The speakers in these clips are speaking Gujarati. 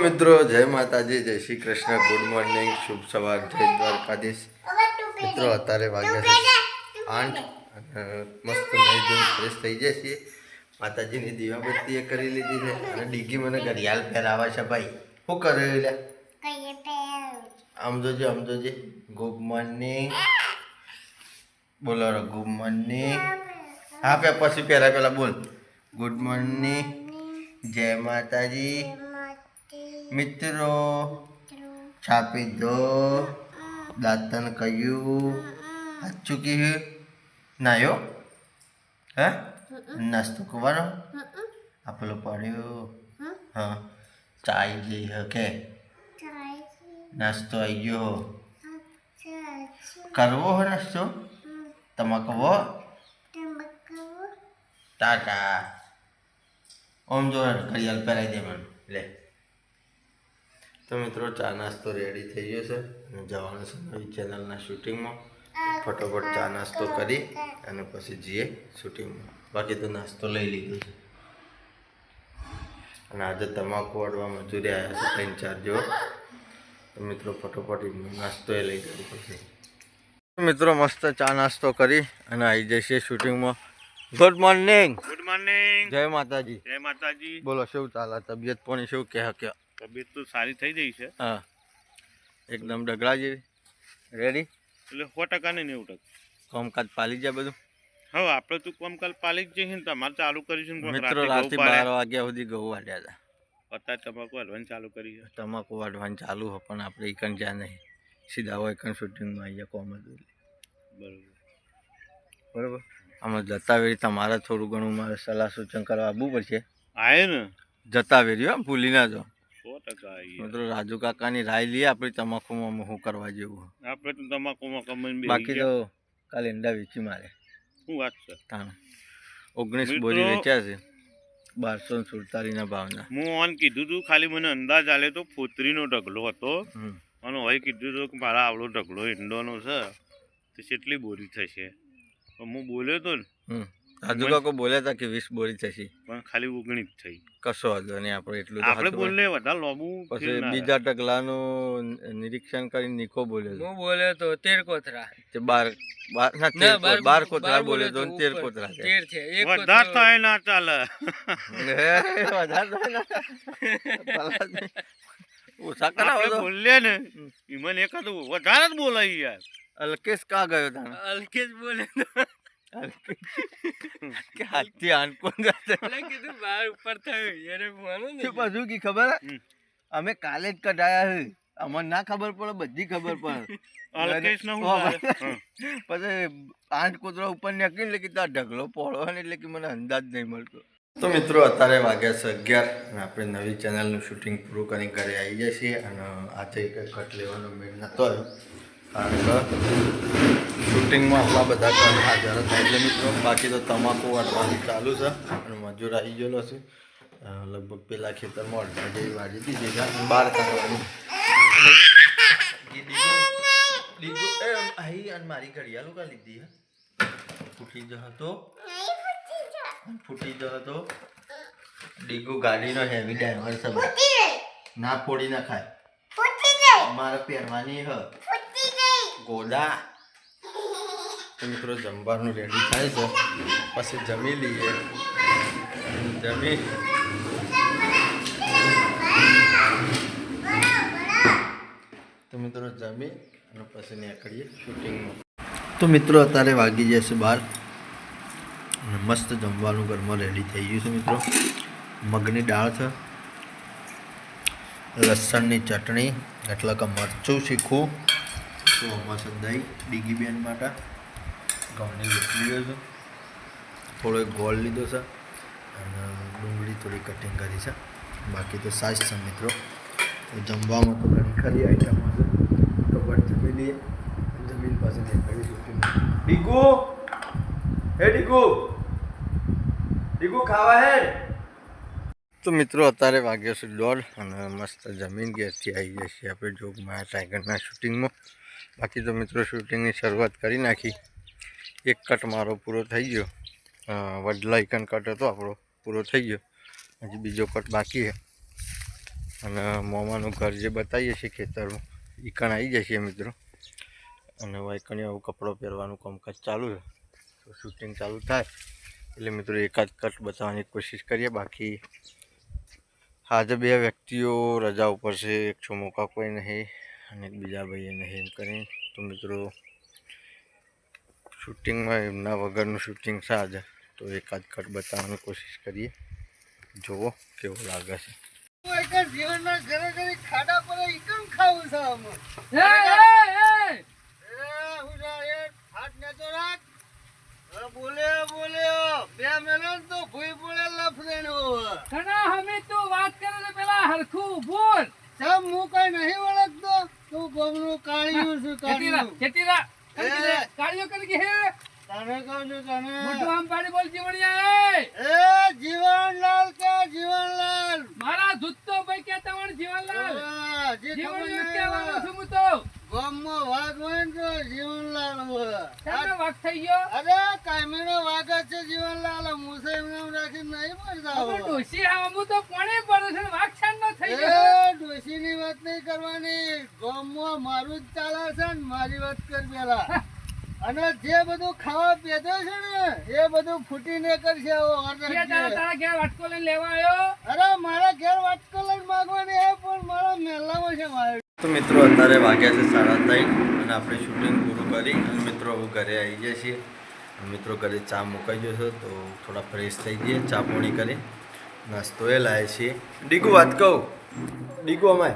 મિત્રો, જય માતાજી, જય શ્રી કૃષ્ણ. ગુડ મોર્નિંગ શુભ સવાર, જય દ્વારકાધીશ. મિત્રો, અત્યારે વાગ્યા છે આઠ મસ્ત નહીં ધોઈને ફ્રેશ થઈ જાય છીએ. માતાજીની દીવાબત્તી એ કરી લીધી છે. અને ડીગી મને ઘડિયાળ પહેરાવે છે, ભાઈ. શું કરે એટલે આમ જોજે આમ જોજે. ગુડ મોર્નિંગ બોલો ગુડ મોર્નિંગ હા પછી પહેલા પહેલા બોલ. ગુડ મોર્નિંગ જય માતાજી. મિત્રો છાપી દો દાંતન કયું સાચું કહ્યું નાયો હે નાસ્તો કરવાનો આ પેલો પડ્યો હા ચા આવી ગઈ હકે નાસ્તો આવી ગયો કરવો હો નાસ્તો તમાકુ હો ટાટા ઓમ જો ઘડિયાળ પહેરાવી દે મને લે તો મિત્રો ચા નાસ્તો રેડી થઈ ગયો છે. અને જવાનું છે નવી ચેનલના શૂટિંગમાં ફટોફટ ચા નાસ્તો કરી અને પછી જઈએ શૂટિંગમાં બાકી તો નાસ્તો લઈ લીધો છે. અને આજે તમાકુ વાળવા મજૂરી આવ્યા છે ત્રણ ચાર જેવો. તો મિત્રો ફટોફટ નાસ્તો એ લઈ જવું પડશે મિત્રો મસ્ત ચા નાસ્તો કરી અને આવી જશે શૂટિંગમાં ગુડ મોર્નિંગ ગુડ મોર્નિંગ જય માતાજી. જય માતાજી. બોલો શું ચાલે? તબિયત પણ શું? કહે કે તબિયત તો સારી થઈ ગઈ છે. હા. એકદમ ડગલા જેવી. રેડી એટલે સો ટકા ને નેવું ટકા. કામકાજ પાલી જાય બધું? હવે આપણે તો કામકાજ પાલી જ જઈએ ને તમારે ચાલુ કરીશું ને મિત્રો રાતે બાર વાગ્યા સુધી ઘઉં વાઢ્યા હતા. અત્યારે તમાકુ વાઢવાનું ચાલુ કરી છે? તમાકુ વાઢવાનું ચાલુ હોય પણ આપણે એકન જ્યાં નહીં. સીધા હોય એકન શૂટિંગમાં આવી જાય કોમ જ બરોબર. બરાબર? આમાં જતા વેરી તમારે થોડું ઘણું મારે સલાહ સૂચન કરવા આવવું પડશે. આવે ને? જતા વેરી હો ભૂલી ના જાઓ. મિત્રો રાજુ કાકાની રાય લઈએ આપણે તમાકુમાં શું કરવા જેવું આપણે તો તમાકુમાં કમાઈને બાકી તો કાલે ઈંડા વેચી મારે. શું વાત છે? તાણ. ઓગણીસ બોરી વેચ્યા છે. બારસો ને સુડતાલીસના ભાવના. હું ઓન કીધું તું ખાલી મને અંદાજ આલે તો ફોતરીનો ઢગલો હતો. અને હવે કીધું હતું કે મારા આવડો ઢગલો ઈંડોનો છે. તો કેટલી બોરી થશે. હું બોલ્યો તો ને હમ રાજુ કાકો બોલ્યા હતા કે વીસ બોરી થશે. પણ ખાલી ઓગણી જ થઈ. કશો વાંધો નહીં આપણે એટલું આપણે બોલને વધારે લોબુ પછી બીજા ટકલાનું નિરીક્ષણ કરીને નિકો બોલ્યો હું બોલ્યો તો તેર કોતરા. તે બાર બાર કોતરા. બોલ્યો તો તેર કોતરા તેર છે એક વધાર થાય ના ચાલે. વધાર થાય. ઓછા કરાવો તો. ને ઈમન એકાદું વધારે જ બોલાય યાર. અલ્કેશ કા ગયો તા અલ્કેશ બોલે તો. કે કીધું બાર ઉપર થયું એને માનું ને પાછું કી ખબર? અમે કાલે જ કઢાયા છે અમને ના ખબર પડે બધી ખબર પડે. પછી આઠ કૂતરા ઉપર નીકળી એટલે કે તાર ઢગલો પડો ને એટલે કે મને અંદાજ નહીં મળતો. તો મિત્રો અત્યારે વાગ્યા છે અગિયાર અને આપણે નવી ચેનલનું શૂટિંગ પૂરું કરીને ઘરે આવી જઈએ છીએ અને આજે કંઈ કટ લેવાનો મેળ નહોતો આવ્યો. કારણ કે શૂટિંગમાં આટલા બધા કામ હાજર હતા. એટલે મિત્રો બાકી તો તમાકુ વાટવાનું ચાલુ છે અને મજૂર આવી ગયેલો છે. લગભગ પેલા ખેતરમાં અડધા જેવી દીધી છે અને બહાર કાઢવાનું. અને મારી ઘડિયાળો કા લીધી હે. ફૂટી જ હતો. ફૂટી જ હતો. ડીગો ગાડીનો હેવી ડ્રાઈવર છે. ના ફોડી ના ખાય મારે પહેરવાની હ. તો મિત્રો જમવાનું રેડી થાય છે. પછી જમી લઈએ. જમી. તો મિત્રો જમી અને પછી નીકળીએ શૂટિંગમાં. તો મિત્રો અત્યારે વાગી જશે બહાર અને મસ્ત જમવાનું ઘરમાં રેડી થઈ ગયું છે મિત્રો. મગની દાળ છે. લસણની ચટણી, એટલે કે મરચું શીખવું. તો આમાં છે દહીં ડીગી બેન માટે? ઘઉંની ગયો છે. થોડો ગોલ ગોળ લીધો છે અને ડુંગળી થોડી કટિંગ કરી છે. બાકી તો સાજ છે મિત્રો. જમવામાં તો ઘણી ખરી આઈટમો છે તો પણ જમી લઈએ. જમીન પાસે ડીગુ! હે ડીગુ! ડીગુ ખાવા હે? તો મિત્રો અત્યારે વાગ્યો છે દોઢ અને મસ્ત જમીન ગેસથી આવી ગયા છીએ આપણે જોગમાં ટાઈગરના શૂટિંગમાં બાકી તો મિત્રો શૂટિંગની શરૂઆત કરી નાખી. એક કટ મારો પૂરો થઈ ગયો. વડલા ઇકન કટ હતો આપણો, પૂરો થઈ ગયો. હજી બીજો કટ બાકી છે. અને મોમાનું ઘર જે બતાવીએ છીએ ખેતરમાં ઈકણ કણ આવી છે મિત્રો. અને વાઇકણી આવું કપડો પહેરવાનું કામકાજ ચાલુ છે. તો શૂટિંગ ચાલુ થાય. એટલે મિત્રો એકાદ કટ બતાવવાની કોશિશ કરીએ. બાકી આજે બે વ્યક્તિઓ રજા ઉપર છે. એક છોમોકા કોઈ નહીં. અને એક બીજા ભાઈએ નહીં કરી કરીને તો મિત્રો શૂટિંગમાં એમના વગરનું શૂટિંગ સાજ તો એકાદ કટ બતાવવાની કોશિશ કરીએ. જુઓ કેવું લાગે છે. જીવનમાં ઘરે ઘરે ખાડા પર ઈકમ ખાવું છે આમાં? એ ઉડા ને તો રાખ. હવે બોલે બોલે બે મેલો તો ભૂઈ બોલે લફરેણો ઘણા હમે તો વાત કરે પેલા હરખું બોલ. સમ હું કઈ નહીં ઓળખતો તું ગમનું કાળિયું છું કાળિયું. ખેતીરા એ. કાળીઓ કરી કે હે? તમે કહું છું તમે મોટું આમ પાણી બોલ જીવણિયા એ. જીવનલાલ કે જીવનલાલ? મારા જુત્તો ભાઈ કે તવણ જીવનલાલ? હા, જે ખબર જીવણિયો નહીં કહેવાનો હોય. છું હું તો. ગામમાં વાઘ હોય ને તો જીવનલાલ હોય. થઈ ગયો? અરે કાયમીનો વાઘ છે જીવનલાલ મુસે એમને તો પડે છે? ને વાક થઈ ગયો. એ ડોશીની વાત નહીં કરવાની. ગામમાં મારું જ ચાલે છે ને મારી વાત કર પેલા. અને જે બધું ખાવા પીધો છે ને એ બધું ફૂટીને કરશે તારા ઘેર વાટકો લઈને લેવા આવ્યો? અરે મારા ઘેર વાટકો લઈને માગવાની એ પણ મારા મેલામાં છે મારે. તો મિત્રો અત્યારે વાગ્યા છે સાડા ત્રણ અને આપણે શૂટિંગ પૂરું કરી અને મિત્રો ઘરે આવી જાય છીએ. મિત્રો ઘરે ચા મુકાઈ ગયો છે, તો થોડા ફ્રેશ થઈ જઈએ, ચા પોણી કરી. નાસ્તો એ લાવે છીએ ડીગુ વાત કહું? ડીગુ અમાય.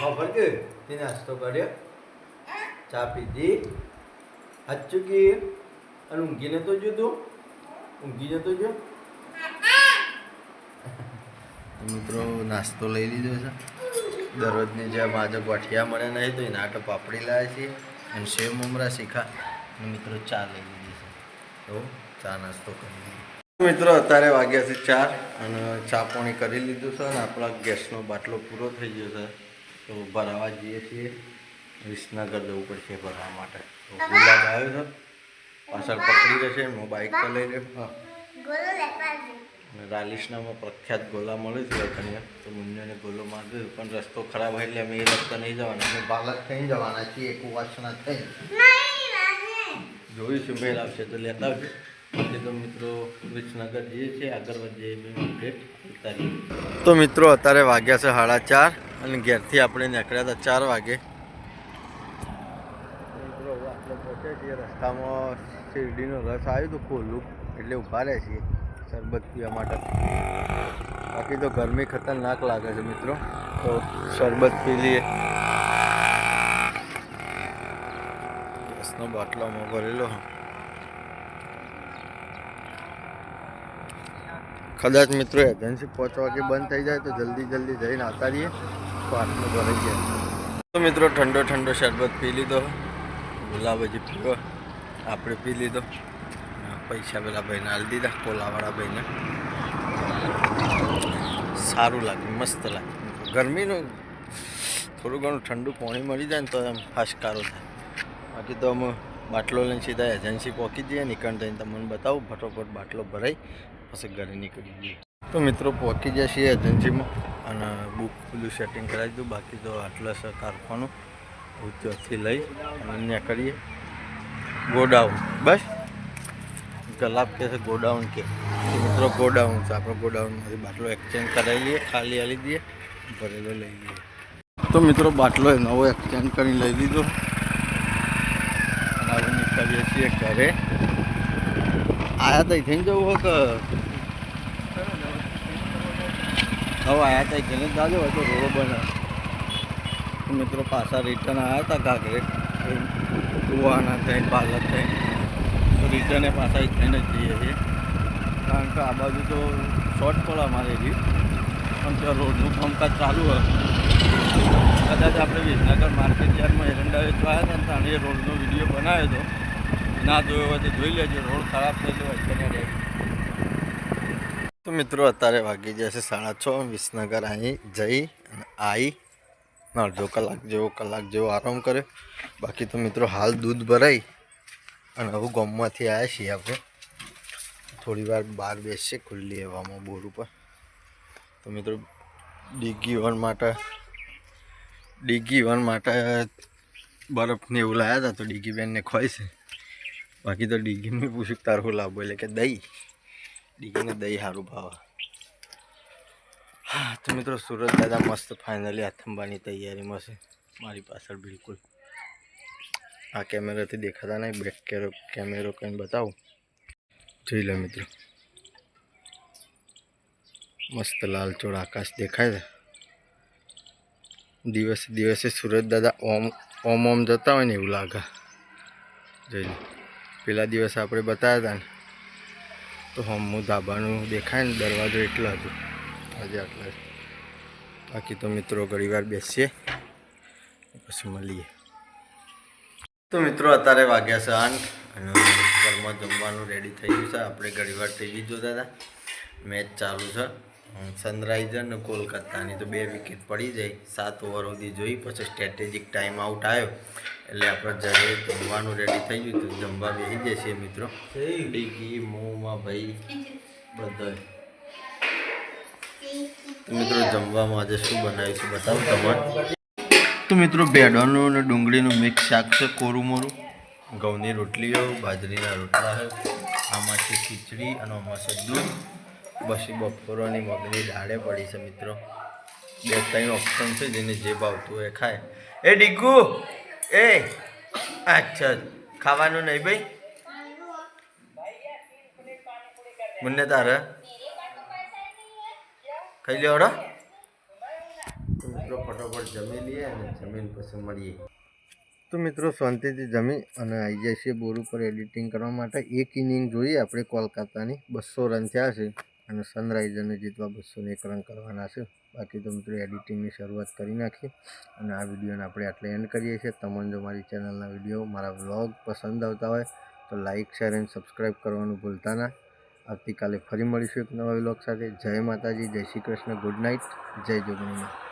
ખબર ભરકે તે નાસ્તો કર્યો. ચા પીધી. હાથ ચૂકી. અને ઊંઘીને તો તું. ઊંઘી જતો જો મિત્રો, નાસ્તો લઈ લીધો છે. દરરોજની જેમ આજે ગોઠિયા મળે નહીં, તો એના આટો પાપડી લાવે છે. અને સેવ મમરા શીખા અને મિત્રો ચા લઈ લીધી છે. તો ચા નાસ્તો કરી લીધો. મિત્રો અત્યારે વાગ્યા છે ચાર અને ચા પાણી કરી લીધું છે અને આપણા ગેસનો બાટલો પૂરો થઈ ગયો છે. તો ભરાવા જઈએ છીએ. વિસનગર જવું પડશે ભરવા માટે. તો ગુલાબ આવ્યો છે. પાછળ પકડી રહેશે હું બાઇક પર લઈ રહ્યો હા. રાલિશનામાં પ્રખ્યાત ગોલા મળે છે કન્યા તો મુન્યાને ગોલો માંગ્યો પણ રસ્તો ખરાબ હોય એટલે અમે એ રસ્તા નહીં જવાના. અમે બાલક થઈ જવાના છીએ એક વાસના થઈ. જોઈશું મેળ આવશે તો લેતા આવજો. તો મિત્રો વિસનગર જઈએ છીએ આગળ વધીએ એવી અપડેટ તો મિત્રો અત્યારે વાગ્યા છે સાડા ચાર અને ઘેરથી આપણે નીકળ્યા હતા ચાર વાગે. મિત્રો હવે આપણે પહોંચ્યા છીએ રસ્તામાં શેરડીનો રસ આવ્યો તો ખોલું એટલે ઊભા રહે છીએ. શરબત પીવા માટે. બાકી તો ગરમી ખતરનાક લાગે છે મિત્રો. તો શરબત પી લઈએ. રસનો બાટલામાં ભરેલો. કદાચ મિત્રો એજન્સી પાંચ વાગે બંધ થઈ જાય તો જલ્દી જલ્દી જઈને આવતા રહીએ. તો આટલું ભરાઈ જાય. તો મિત્રો ઠંડો ઠંડો શરબત પી લીધો. ગુલાબ હજી પીવો. આપણે પી લીધો. પૈસા પેલા ભાઈને હાલ દીધા કોલાવાળા ભાઈને. સારું લાગે મસ્ત લાગે ગરમીનું થોડું ઘણું ઠંડુ પાણી મળી જાય ને તો એમ ફાશકારો થાય. બાકી તો અમે બાટલો લઈને સીધા એજન્સી પહોંચી જઈએ નીકળ થઈને તમને બતાવું, ફટોફટ બાટલો ભરાઈ, પછી ઘરે નીકળી જઈએ. તો મિત્રો પહોંચી ગયા છીએ એજન્સીમાં અને બુક બધું સેટિંગ કરાવી દીધું. બાકી તો આટલા છે કારખાનું ત્યાંથી લઈ અને કરીએ. ગોડાઉન, બસ? ગલાબ કે છે, ગોડાઉન કે. મિત્રો, ગોડાઉન છે. આપણે ગોડાઉનમાંથી બાટલો એક્સચેન્જ કરાવી લઈએ, ખાલી આલી દઈએ, ભરેલો લઈ લઈએ. તો મિત્રો, બાટલો નવો એક્સચેન્જ કરીને લઈ લીધો. અને હવે નીકળીએ છીએ ઘરે. આયા તો થઈને જવું હોય હવે આયા હતા જઈને જાજો, હોય તો રોડો બને તો મિત્રો, પાછા રિટર્ન આવ્યા હતા ઘાઘરે કુવાના થઈ પાલક થઈ તો રિટર્ને પાછા થઈને જઈએ છીએ. કારણ કે આ બાજુ તો શોર્ટ પડે અમારે એવી. પણ ત્યાં રોડનું કામકાજ ચાલુ હોય કદાચ આપણે વિસનગર માર્કેટ યાર્ડમાં એરંડા વેચવા આવ્યા હતા ને એ રોડનો વીડિયો બનાવ્યો હતો. ના જોયો હોય તો જોઈ લેજો, રોડ ખરાબ થયેલો છે તો મિત્રો અત્યારે વાગી જશે સાડા છ, વિસનગર અહીં જઈ અને આવી અડધો કલાક જેવો કલાક જેવો આરામ કર્યો. બાકી તો મિત્રો હાલ દૂધ ભરાઈ. અને હવે ગામમાંથી આવ્યા છીએ આપણે. થોડી વાર બહાર બેસીએ, ખુલ્લી હવામાં, બોર ઉપર. તો મિત્રો, ડીગી વન માટે, ડીગી વન માટે બરફને એવું લાવ્યા હતા, તો ડીગી બેનને ખોય છે. બાકી તો ડીગીને પૂછ્યું તારું શું લાવવું એટલે કે દહીં. ડીગીને દહીં સારું ભાવે. તો મિત્રો, સુરત દાદા મસ્ત ફાઇનલી આથંબાની તૈયારીમાં છે. મારી પાછળ બિલકુલ. આ કેમેરાથી દેખાતા નહીં બેક કેરો કેમેરો કંઈ બતાવું? જોઈ લો મિત્રો. મસ્ત લાલચોળ આકાશ દેખાય છે. દિવસે દિવસે સુરત દાદા ઓમ ઓમ ઓમ જતા હોય ને એવું લાગે. જોઈ લો. પેલા દિવસે આપણે બતાવ્યા હતા ને. તો હમું ધાબાનું દેખાય ને, દરવાજો એટલો હતો. આજે આટલા બાકી તો મિત્રો ઘણી વાર બેસીએ, પછી મળીએ. તો મિત્રો અત્યારે વાગ્યા છે આઠ અને ઘરમાં જમવાનું રેડી થઈ ગયું છે. આપણે ઘણી વાર ટીવી જોતા હતા. મેચ ચાલુ છે. સનરાઈઝર ને કોલકાતાની તો બે વિકેટ પડી જાય. સાત ઓવર સુધી જોઈ પછી સ્ટ્રેટેજિક ટાઈમ આઉટ આવ્યો. એટલે આપણે જ્યારે જમવાનું રેડી થઈ ગયું તો જમવા બેસી જશે મિત્રો. ડીગી મોંમાં ભાઈ બધા તો મિત્રો જમવામાં આજે શું બનાવ્યું છે બતાવું તમારે. તો મિત્રો ભેડોનું અને ડુંગળીનું મિક્સ શાક છે, કોરું મોરું. ઘઉંની રોટલીઓ, બાજરીના રોટલા છે આમાં છે ખીચડી અને આમાં છે દૂધ પછી બપોરોની મગની દાળે પડી છે મિત્રો. બે ત્રણ ઓપ્શન છે જેને જે ભાવતું હોય ખાય. એ ડીગુ એ! અચ્છા. ખાવાનું નહીં ભાઈ? મને તારે? ખાઈ તો મિત્રો, ફટાફટ જમી લઈએ અને જમીન પછી મળીએ. તો મિત્રો, શાંતિથી જમી અને આવી જાય છે બોર ઉપર એડિટિંગ કરવા માટે. એક ઇનિંગ જોઈએ, આપણે કોલકાતાની બસો રન થયા છે અને સનરાઈઝરને જીતવા બસો એક રન કરવાના છે. બાકી તો મિત્રો એડિટિંગની શરૂઆત કરી નાખીએ અને આ વિડીયોને આપણે આટલે એન્ડ કરીએ છીએ. તમને જો મારી ચેનલના વીડિયો, મારા વ્લોગ પસંદ આવતા હોય, તો લાઇક શેર એન્ડ સબસ્ક્રાઈબ કરવાનું ભૂલતા ના. આવતીકાલે ફરી મળીશું એક નવા વ્લોગ સાથે. જય માતાજી, જય શ્રી કૃષ્ણ ગુડ નાઇટ જય જોગણી